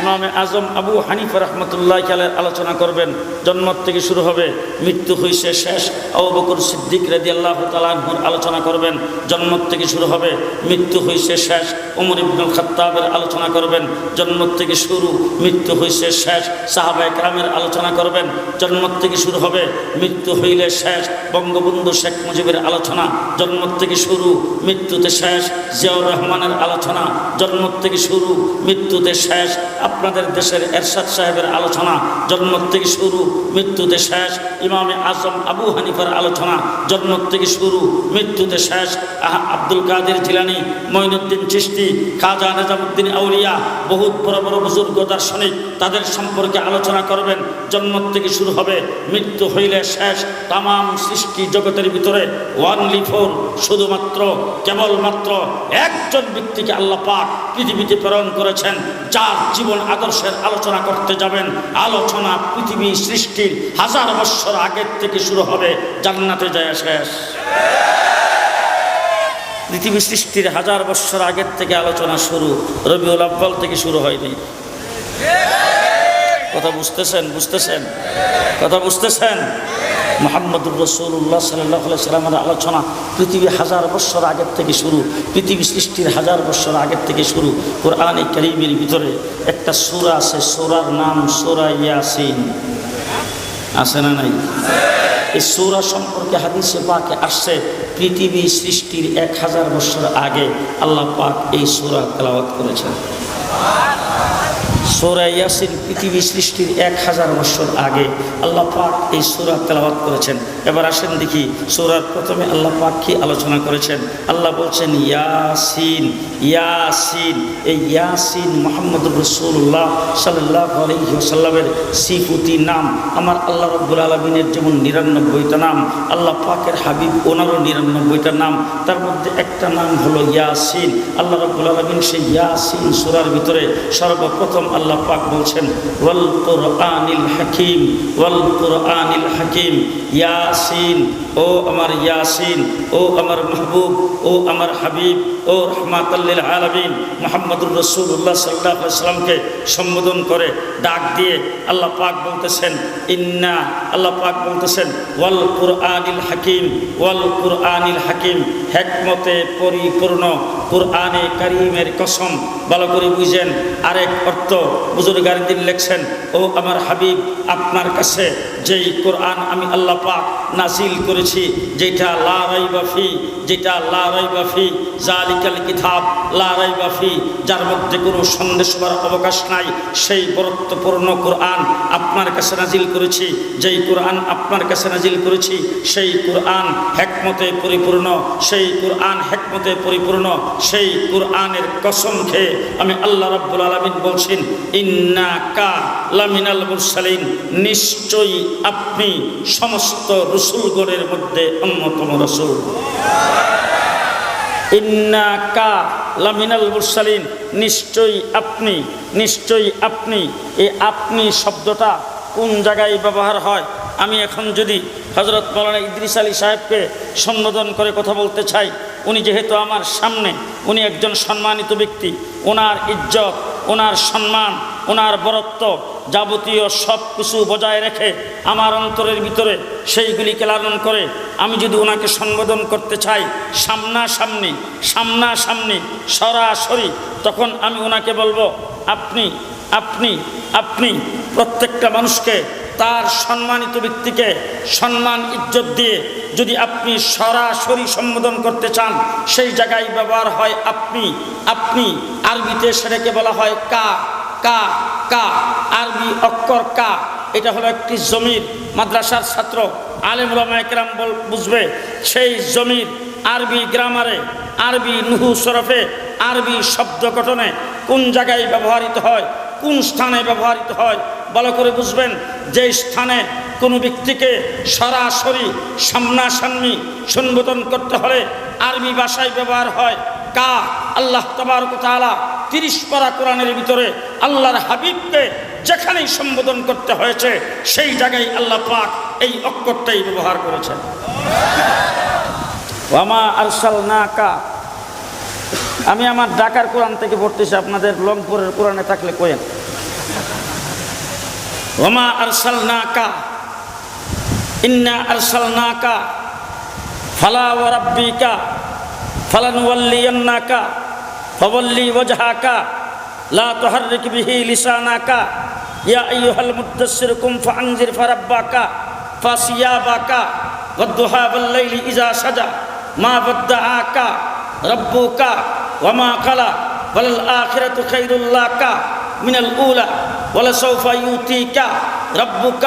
ইমামে আজম আবু হানিফ রহমতুল্লাহ খেলের আলোচনা করবেন জন্ম থেকে শুরু হবে, মৃত্যু হইছে শেষ। আবু বকর সিদ্দিক রেদি আল্লাহ তালাহুর আলোচনা করবেন জন্ম থেকে শুরু হবে, মৃত্যু হইছে শেষ। উমর ইবনুল খাত্তাবের আলোচনা করবেন জন্ম থেকে শুরু, মৃত্যু হইছে শেষ। সাহাবা একরামের আলোচনা করবেন জন্ম থেকে শুরু হবে, মৃত্যু হইলে শেষ। বঙ্গবন্ধু শেখ মুজিবের আলোচনা জন্ম থেকে শুরু, মৃত্যুতে শেষ। জিয়াউর রহমানের আলোচনা জন্ম থেকে শুরু, মৃত্যুতে শেষ। আপনাদের দেশের এরশাদ সাহেবের আলোচনা জন্ম থেকে শুরু মৃত্যুতে শেষ ইমামে আজম আবু হানিফার আলোচনা জন্ম থেকে শুরু মৃত্যুতে শেষ আহ, আব্দুল কাদের জিলানি মঈনুদ্দিন চিস্তি খাজা নিজামুদ্দিন আউলিয়া বহুত বড় বড় বুজুর্গ দার্শনিক তাদের সম্পর্কে আলোচনা করবেন জন্ম থেকে শুরু হবে মৃত্যু হইলে শেষ তাম সৃষ্টি জগতের ভিতরে ওয়ানলি ফোর শুধুমাত্র কেবলমাত্র একজন ব্যক্তিকে আল্লাহ পাক পৃথিবীতে প্রেরণ করেছেন, যার জীবন আদর্শের আলোচনা করতে যাবেন, আলোচনা পৃথিবী সৃষ্টির হাজার বৎসর আগের থেকে শুরু হবে, জান্নাতে যায় শেষ। পৃথিবী সৃষ্টির হাজার বৎসর আগের থেকে আলোচনা শুরু, রবিউল আব্বাল থেকে শুরু হয়নি। কথা বুঝতেছেন বুঝতেছেন? কথা বুঝতেছেন? মোহাম্মদুর রসুল্লাহ সাল্লাহ সাল্লামের আলোচনা পৃথিবী হাজার বৎসর আগের থেকে শুরু, পৃথিবী সৃষ্টির হাজার বৎসর আগের থেকে শুরু, কোরআনে করিমের ভিতরে একটা সুরা আছে, সুরার নাম সুরা ইয়াসিন। আছে না নাই? এই সৌরা সম্পর্কে হাদিসে পাকে আসছে, পৃথিবী সৃষ্টির এক হাজার বছর আগে আল্লাহ পাক এই সৌরা তেলাওয়াত করেছেন। সৌরা ইয়াসিন পৃথিবী সৃষ্টির এক হাজার বছর আগে আল্লাহ পাক এই সৌরা তেলাওয়াত করেছেন। এবার আসেন দেখি সৌরার প্রথমে আল্লাহ পাক কি আলোচনা করেছেন। আল্লাহ বলছেন, ইয়াসিন ইয়াসিন। এই ইয়াসিন মোহাম্মদ রসুল্লাহ সাল্লাহ আলহিহাসাল্লামের সিফুতি নাম। আমার আল্লাহ রব্বুল আলমিনের যেমন নিরানব্বইটা নাম, আল্লাহ পাকের হাবিব ওনারও নিরানব্বইটা নাম। তার মধ্যে একটা নাম হলো ইয়াসিন। আল্লাহ রব্বুল আলমিন সেই ইয়াসিন সুরার ভিতরে সর্বপ্রথম আল্লাহ পাক বলছেন, ওয়াল কোরআনিল হাকিম, ওয়াল কোরআনিল হাকিম, ইয়াসিন, ও আমার ইয়াসিন, ও আমার মাহবুব, ও আমার হাবিব, ও রহমাতাল্লিল আলমিন। মোহাম্মদুর রসুল্লাহ সাল্লাহ সাল্লামকে সম্বোধন করে, ডাক দিয়ে আল্লাহ পাক বলতেছেন, ইন্না, আল্লাহ পাক বলতেছেন, ওয়াল কুরআনিল হাকিম, ওয়াল কুরআনিল হাকিম, হেকমতে পরিপূর্ণ, কুরআনে কারিমের কসম, ভালো করে বুঝেন, আরেক অর্থ বুজুর্গারিদিন লেখছেন, ও আমার হাবিব, আপনার কাছে যেই কোরআন আমি আল্লাহ পাক নাজিল করেছি যেটা লা রাইবাফি যেটা লা রাইবাফি জালিকাল কিতাব রাইবাফি যার মধ্যে কোনো সন্দেশ হওয়ার অবকাশ নাই, সেই বরত্বপূর্ণ কোরআন আপনার কাছে নাজিল করেছি, যেই কোরআন আপনার কাছে নাজিল করেছি, সেই কোরআন হেকমতে পরিপূর্ণ, সেই কোরআন হেকমতে পরিপূর্ণ, সেই কোরআনের কসম খেয়ে আমি আল্লাহ রাব্বুল আলামিন বলছেন ইন্না কা লামিনাল নিশ্চয়ই আপনি সমস্ত রসুলগণের মধ্যে অন্যতম রসুল। ইন্না লামিনাল মুরসালিন। নিশ্চয়ই আপনি নিশ্চয়ই আপনি। এই আপনি শব্দটা কোন জায়গায় ব্যবহার হয়? আমি এখন যদি হজরত মৌলানা ইদ্রিস আলী সাহেবকে সম্বোধন করে কথা বলতে চাই, উনি যেহেতু আমার সামনে, উনি একজন সম্মানিত ব্যক্তি, ওনার ইজ্জত ওনার সম্মান, ওনার বরত্ব যাবতীয় সব কিছু বজায় রেখে আমার অন্তরের ভিতরে সেইগুলিকে লালন করে আমি যদি ওনাকে সম্বোধন করতে চাই সামনাসামনি সামনাসামনি, সরাসরি, তখন আমি ওনাকে বলব, আপনি আপনি আপনি প্রত্যেকটা মানুষকে তার সম্মানিত ব্যক্তিকে সম্মান, ইজ্জত দিয়ে যদি আপনি সরাসরি সম্বোধন করতে চান, সেই জায়গায় ব্যবহার হয় আপনি। আপনি আরবিতে সেটাকে বলা হয় কা কা কা, আরবি অক্ষর কা। এটা হলো একটি জমির, মাদ্রাসার ছাত্র। আলেম রমায়করাম বুঝবে, সেই জমির আরবি গ্রামারে, আরবি নুহু সরফে আরবি শব্দ গঠনে কোন জায়গায় ব্যবহৃত হয়, কোন স্থানে ব্যবহৃত হয় ভালো করে বুঝবেন যে স্থানে কোনো ব্যক্তিকে সরাসরি সামনাসামনি সম্বোধন করতে হলে আরবি ভাষায় ব্যবহার হয় কা, আল্লাহ তালা তিরিশ পারা কোরআনের ভিতরে আল্লাহর হাবিবকে যেখানেই সম্বোধন করতে হয়েছে, সেই জায়গায় আল্লাহ পাক এই অক্ষরটাই ব্যবহার করেছেন। ওয়ামা আরসাল না কা আমি আমার ঢাকার কোরআন থেকে পড়তেছি, আপনাদের লংপুরের কোরআনে থাকলে কোয়েন ওমা আরসালনাকা, ইন্না আরসালনাকা, ফালা ওয়া রাব্বিকা, ফালানুওয়াল্লিয়ান্নাকা, ফাওয়াল্লি ওয়াজহাকা, লা তুহাররিক বিহি লিসানাকা, ইয়া আইয়ুহাল মুদ্দাসসির কুম ফাআনজির ফারাব্বাকা, ফাসিয়াবাকা ওয়াদ্দুহা ওয়াল-লাইলি ইযা সাজা, মা ওয়াদ্দাআকা রাব্বুকা, ওয়া মা ক্বালা ওয়াল আখিরাতু খায়রুল লাকা, মিনাল উলা। ولسوف يؤتيك ربك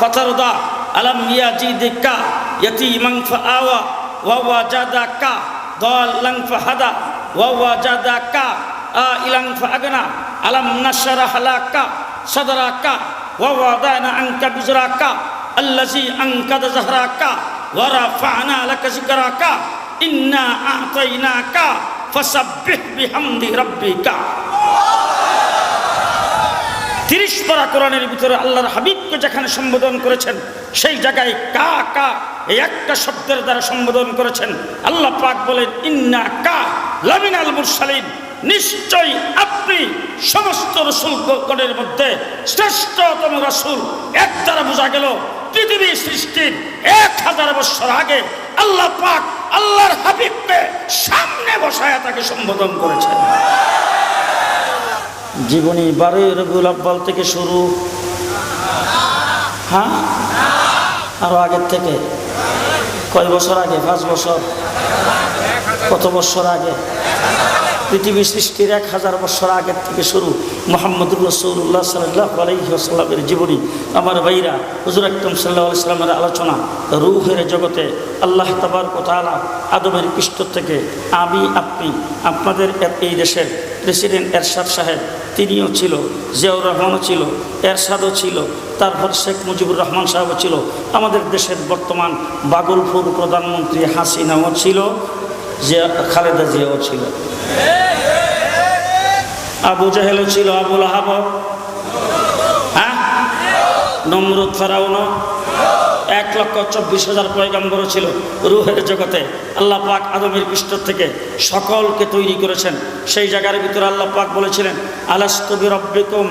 فترضى. ألم يجدك يتيما فآوى ووجدك ضالا فهدى ووجدك آئلا فأغنى. ألم نشرح لك صدرك ووضعنا عنك بزرك الذي أنقذ زهرك ورفعنا لك ذكرك إنا أعطيناك فسبح بحمد ربك. তিরিশ পারা কোরআনের ভিতরে আল্লাহর হাবিবকে যেখানে সম্বোধন করেছেন, সেই জায়গায় কা কা, এই একটা শব্দের দ্বারা সম্বোধন করেছেন। আল্লাহ পাক বলেন, ইন্না কা লামিনাল মুরসালিন। নিশ্চয়ই আপনি সমস্ত রসুলগণের মধ্যে শ্রেষ্ঠতম রসুল। এক দ্বারা বোঝা গেল, পৃথিবী সৃষ্টির এক হাজার বছর আগে আল্লাহ পাক আল্লাহর হাবিবকে সামনে বসায় তাকে সম্বোধন করেছেন। জীবনী বারোই রবিউল আব্বাল থেকে শুরু। হ্যাঁ? আরও আগের থেকে। কয় বছর আগে? পাঁচ বছর। কত বছর আগে? পৃথিবী সৃষ্টির এক হাজার বছর আগের থেকে শুরু। মোহাম্মদুর রসুল্লাহ সাল্লাহ আলহিহাস্লামের জীবনী। আমার ভাইরা, হুজুর আকরম সাল্লাহ সাল্লামের আলোচনা রুহের জগতে আল্লাহ তাবার কোথালা আদমের পৃষ্ঠ থেকে আমি, আপনি, আপনাদের এই দেশের প্রেসিডেন্ট এরশাদ সাহেব, তিনিও ছিল, জিয়াউর রহমানও ছিল, এরশাদও ছিল, তারপর শেখ মুজিবুর রহমান সাহেবও ছিল। আমাদের দেশের বর্তমান বাগলপুর প্রধানমন্ত্রী হাসিনাও ছিল, জিয়া খালেদা জিয়াও ছিল। আবু জাহেলও ছিল আবুল আহাব হ্যাঁ? নমরুদ ফেরাউন এক লক্ষ চব্বিশ হাজার পয়গাম্বরও ছিল রুহের জগতে। আল্লাহ পাক আদমের পৃষ্ঠ থেকে সকলকে তৈরি করেছেন। সেই জায়গার ভিতরে আল্লাহ পাক বলেছিলেন আলাস্তবি রব্বিকুম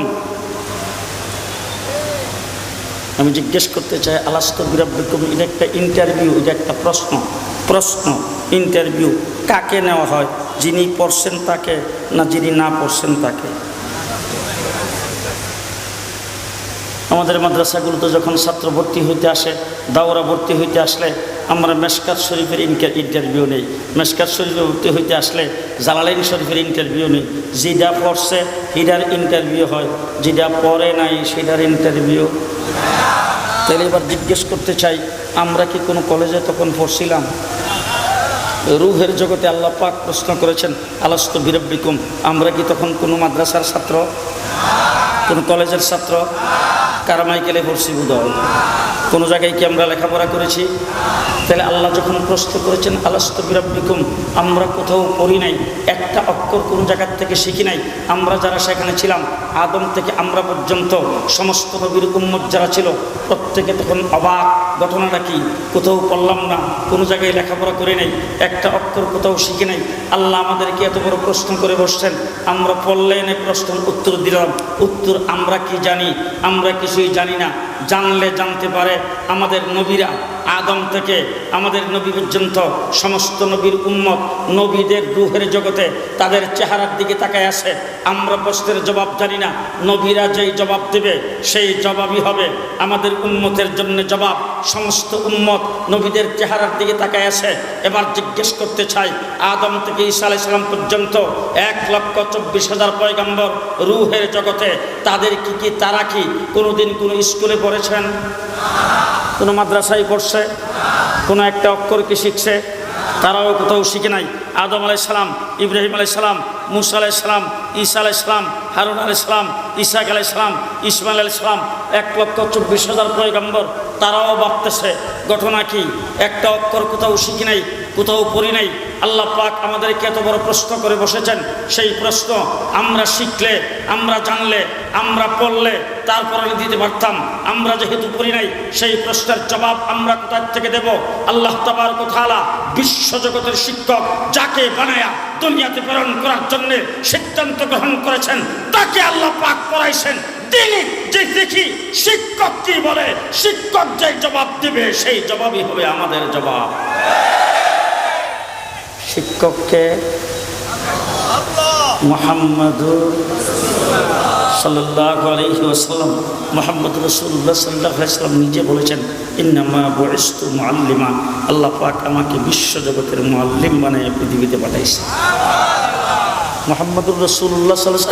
আমি জিজ্ঞেস করতে চাই, আলাস্ত বিরব্বিকুম? এটা একটা ইন্টারভিউ এটা একটা প্রশ্ন। প্রশ্ন ইন্টারভিউ কাকে নেওয়া হয়? যিনি পড়ছেন তাকে না যিনি না পড়ছেন তাকে? আমাদের মাদ্রাসাগুলোতে যখন ছাত্র ভর্তি হইতে আসে, দাওরা ভর্তি হইতে আসলে আমরা মেশকাত শরীফের ইন্টারভিউ নেই। মেশকাত শরীফে ভর্তি হইতে আসলে জালালাইন শরীফের ইন্টারভিউ নেই। যেটা পড়ছে হিডার ইন্টারভিউ হয়। যেটা পড়ে নাই সেটার ইন্টারভিউ তাহলে এবার জিজ্ঞেস করতে চাই, আমরা কি কোনো কলেজে তখন পড়ছিলাম? রুহের জগতে আল্লাহ পাক প্রশ্ন করেছেন, আলাস্ত বিরব্বিকুম? আমরা কি তখন কোনো মাদ্রাসার ছাত্র? কোনো কলেজের ছাত্র? কারামাইকেলে পড়ছি বোধহয় কোনো জায়গায় কি আমরা লেখাপড়া করেছি? তাহলে আল্লাহ যখন প্রশ্ন করেছেন, আলাস্ত বিরব্বিকুম আমরা কোথাও পড়ি নাই, একটা অক্ষর কোনো জায়গার থেকে শিখি নাই। আমরা যারা সেখানে ছিলাম, আদম থেকে আমরা পর্যন্ত সমস্ত নবীর উম্মত যারা ছিল, প্রত্যেকে তখন অবাক। ঘটনাটা কি? কোথাও পড়লাম না, কোনো জায়গায় লেখাপড়া করে নাই, একটা অক্ষর কোথাও শিখে নাই। আল্লাহ আমাদেরকে এত বড় প্রশ্ন করে বসছেন। আমরা পড়লে প্রশ্ন উত্তর দিলাম। উত্তর আমরা কি জানি? আমরা কিছুই জানি না। জানলে জানতে পারে আমাদের নবীরা আদম থেকে আমাদের নবী পর্যন্ত সমস্ত নবীর উম্মত, নবীদের রুহের জগতে তাদের চেহারার দিকে তাকায় আসে আমরা প্রশ্নের জবাব জানি না। নবীরা যেই জবাব দেবে, সেই জবাবই হবে আমাদের উম্মতের জন্য জবাব। সমস্ত উম্মত নবীদের চেহারার দিকে তাকায় আসে এবার জিজ্ঞেস করতে চাই, আদম থেকে ঈসা আলাইসালাম পর্যন্ত এক লক্ষ চব্বিশ হাজার পয়গাম্বর রুহের জগতে তাদের কি কি, তারা কি কোনোদিন কোনো স্কুলে পড়েছেন কোনো মাদ্রাসায় পড়ছে, কোনো একটা অক্ষর কি শিখছে, তারাও কোথাও শিখে নাই। আদম আলাইসালাম ইব্রাহিম আলাইসালাম মুসা আলাইসালাম ঈসা আলাইসালাম হারুন আলাইসালাম ইসাক আলাইসালাম ইসমাইল আলাইসালাম এক লক্ষ চব্বিশ হাজার পয়গম্বর, তারাও ভাবতেছে, ঘটনা কি? একটা অক্ষর কোথাও শিখি নাই, কোথাও পড়ি নাই। আল্লাহ পাক আমাদেরকে এত বড় প্রশ্ন করে বসেছেন, সেই প্রশ্ন আমরা শিখলে, আমরা জানলে, আমরা পড়লে, তারপরে দিতে পারতাম। আমরা যেহেতু করি নাই সেই প্রশ্নের জবাব আমরা কোথার থেকে দেব? আল্লাহ তাবার কোথালা বিশ্বজগতের শিক্ষক যাকে বানায়া দুনিয়াতে প্রেরণ করার জন্য সিদ্ধান্ত গ্রহণ করেছেন তাকে আল্লাহ পাক পড়াইছেন। তিনি যে দেখি শিক্ষক কি বলে শিক্ষক যে জবাব দিবে সেই জবাবই হবে আমাদের জবাব। শিক্ষককে মোহাম্মদুর সাল্লাহ আলহি ওসাল্লাম মোহাম্মদ রসুল্লাহ সাল্লাহ সাল্লাম নিজে বলেছেন, ইন্নামা বয়স্তু মুআল্লিমা আল্লাহ পাক আমাকে বিশ্বজগতের মুআল্লিম বানায় পৃথিবীতে পাঠাইছে। মোহাম্মদুর রসুল্লাহ সাল্লাহ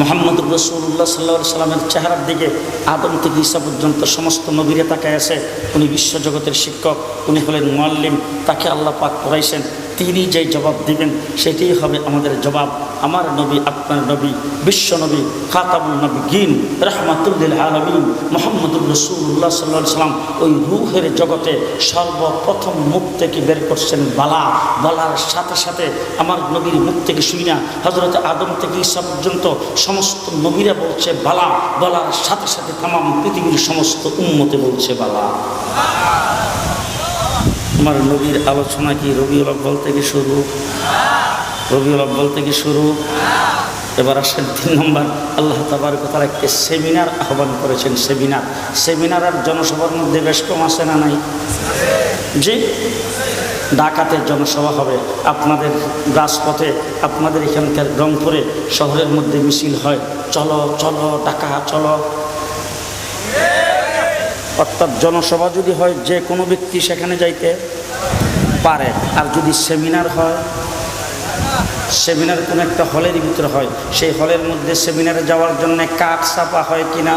মোহাম্মদ রসুল্লাহ সাল্লাহ সাল্লামের চেহারার দিকে আদম থেকে ঈসা পর্যন্ত সমস্ত নবীরে তাকায় আছে। উনি বিশ্বজগতের শিক্ষক, উনি হলেন মোয়াল্লিম তাকে আল্লাহ পাক করাইছেন তিনি যে জবাব দিবেন, সেটাই হবে আমাদের জবাব। আমার নবী, আপনার নবী, বিশ্ব নবী খাতাবুল নবী গিন রহমাতুল্লিল আলমিন, মোহাম্মদুর রসুল্লাহ সাল্লাহ সাল্লাম, ওই রুহের জগতে সর্বপ্রথম মুখ থেকে বের করছেন বালা। বলার সাথে সাথে আমার নবীর মুখ থেকে শুই না হজরত আদম থেকে ঈসা পর্যন্ত সমস্ত নবীরা বলছে বালা। বলার সাথে সাথে তামাম পৃথিবীর সমস্ত উন্মতে বলছে বালা। আমার নবীর আলোচনা কি রবিউল আব্বাল থেকে শুরু? রবিউল আব্বাল থেকে শুরু? এবার আসেন তিন নম্বর। আল্লাহ তাবার কথা একটি সেমিনার আহ্বান করেছেন, সেমিনার। সেমিনার আর জনসভার মধ্যে বেশ কম আছে না নাই? জি? ডাকাতের জনসভা হবে। আপনাদের রাজপথে, আপনাদের এখানকার রংপুরে, শহরের মধ্যে মিছিল হয়। চলো চলো ডাকা চলো। অর্থাৎ জনসভা যদি হয়, যে কোনো ব্যক্তি সেখানে যাইতে পারে। আর যদি সেমিনার হয়, সেমিনার কোনো একটা হলের ভিতরে হয়, সেই হলের মধ্যে সেমিনারে যাওয়ার জন্য কাঠ ছাপা হয় কিনা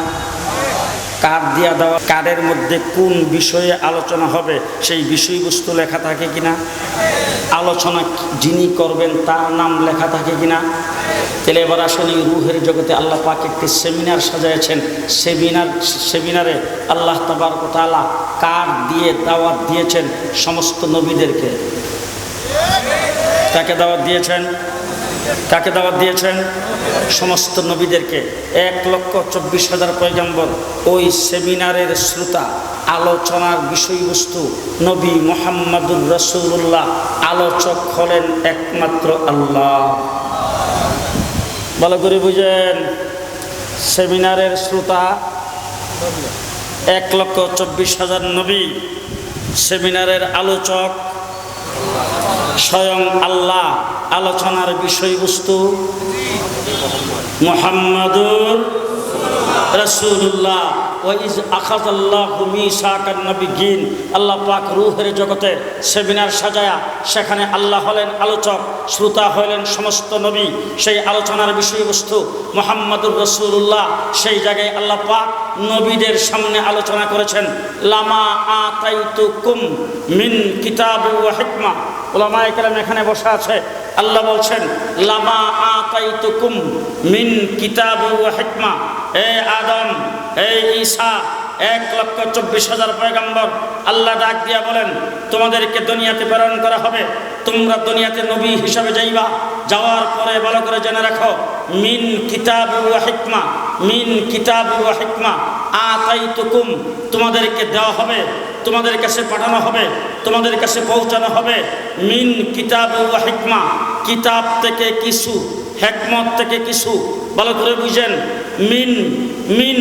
কার্ড দিয়া দেওয়া কার্ডের মধ্যে কোন বিষয়ে আলোচনা হবে, সেই বিষয়বস্তু লেখা থাকে কিনা? আলোচনা যিনি করবেন, তার নাম লেখা থাকে কিনা? তাহলে এবার এই রুহের জগতে আল্লাহ পাক একটি সেমিনার সাজাইছেন সেমিনার, সেমিনারে আল্লাহ তাবার তালা কার্ড দিয়ে দাওয়াত দিয়েছেন সমস্ত নবীদেরকে? তাকে দাওয়াত দিয়েছেন? কাকে দাওয়াত দিয়েছেন সমস্ত নবীদেরকে। এক লক্ষ চব্বিশ হাজার পয়গাম্বর ওই সেমিনারের শ্রোতা, আলোচনার বিষয়বস্তু নবী মোহাম্মদুর রসুল্লাহ আলোচক হলেন একমাত্র আল্লাহ। ভালো করে বুঝেন, সেমিনারের শ্রোতা, এক লক্ষ চব্বিশ হাজার নবী, সেমিনারের আলোচক। স্বয়ং আল্লাহ আলোচনার বিষয়বস্তু। মোহাম্মদুর রসুল্লাহ ওয়াইজ আখাজাল্লাহ মিসাকান নবীগিন আল্লাহ পাক রুহের জগতে সেমিনার সাজায়া সেখানে আল্লাহ হলেন আলোচক, শ্রোতা হলেন সমস্ত নবী। সেই আলোচনার বিষয়বস্তু মোহাম্মদুর রসুল্লাহ সেই জায়গায় আল্লাহ পাক নবীদের সামনে আলোচনা করেছেন, লামা আতাইতু কুম মিন কিতাব ওয়া হিকমা। ওলামা একরাম এখানে বসে আছে। আল্লাহ বলছেন, লামা আতাইতুকুম মিন কিতাব ওয়া হিকমা। এ আদম এ ঈসা, এক লক্ষ চব্বিশ হাজার পয়গাম্বর, আল্লাহ ডাক দিয়া বলেন, তোমাদেরকে দুনিয়াতে প্রেরণ করা হবে। তোমরা দুনিয়াতে নবী হিসাবে যাইবা। যাওয়ার পরে ভালো করে জেনে রাখো, মিন কিতাব ওয়া হিকমা, মিন কিতাব ওয়া হিকমা, আতাইতুকুম তোমাদেরকে দেওয়া হবে। তোমাদের কাছে পাঠানো হবে, তোমাদের কাছে পৌঁছানো হবে। মিন কিতাব হিকমা, কিতাব থেকে কিছু, হেকমত থেকে কিছু। ভালো করে বুঝেন। মিন মিন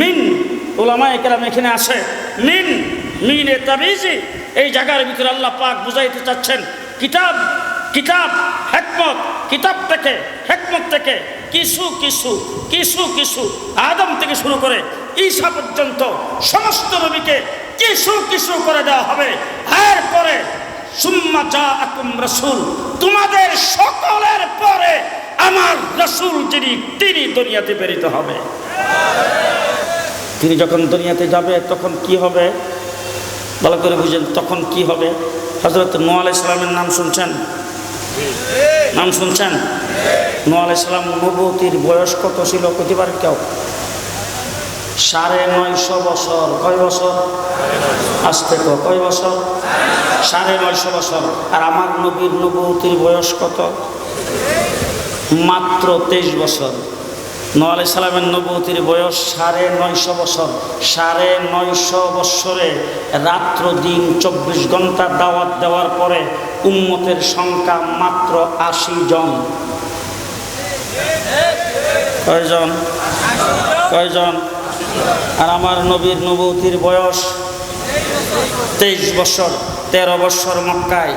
মিন। ওলামা একরাম এখানে আসে মিন মিন এ তাবিজি। এই জায়গার ভিতরে আল্লাহ পাক বুঝাইতে চাচ্ছেন, কিতাব কিতাব, হেকমত, কিতাব থেকে, হেকমত থেকে কিছু কিছু কিছু কিছু। আদম থেকে শুরু করে ঈশা পর্যন্ত সমস্ত নবীকে কিছু কিছু করে দেওয়া হবে। এরপরে সুম্মা যা আকুম রসুল তোমাদের সকলের পরে আমার রসুল যিনি, তিনি দুনিয়াতে প্রেরিত হবে। তিনি যখন দুনিয়াতে যাবে, তখন কি হবে? ভালো করে বুঝেন, তখন কি হবে? হজরত নোয়া আলাইসালামের নাম শুনছেন? নাম শুনছেন? নোয়া আলাইসালাম নবতির বয়স কত ছিল, প্রতিবার কেউ? সাড়ে নয়শো বছর, কয় বছর? থেকে কয় বছর? সাড়ে নয়শো বছর। আর আমার নবীর নবতির বয়স কত? মাত্র তেইশ বছর। নোয়া আলাই সালামের নবতির বয়স সাড়ে নয়শো বছর। সাড়ে নয়শো বৎসরে রাত্র দিন চব্বিশ ঘণ্টা দাওয়াত দেওয়ার পরে উম্মতের সংখ্যা মাত্র আশি জন। কয়জন? কয়জন? আর আমার নবীর নবতির বয়স তেইশ বছর তেরো বছর মক্কায়।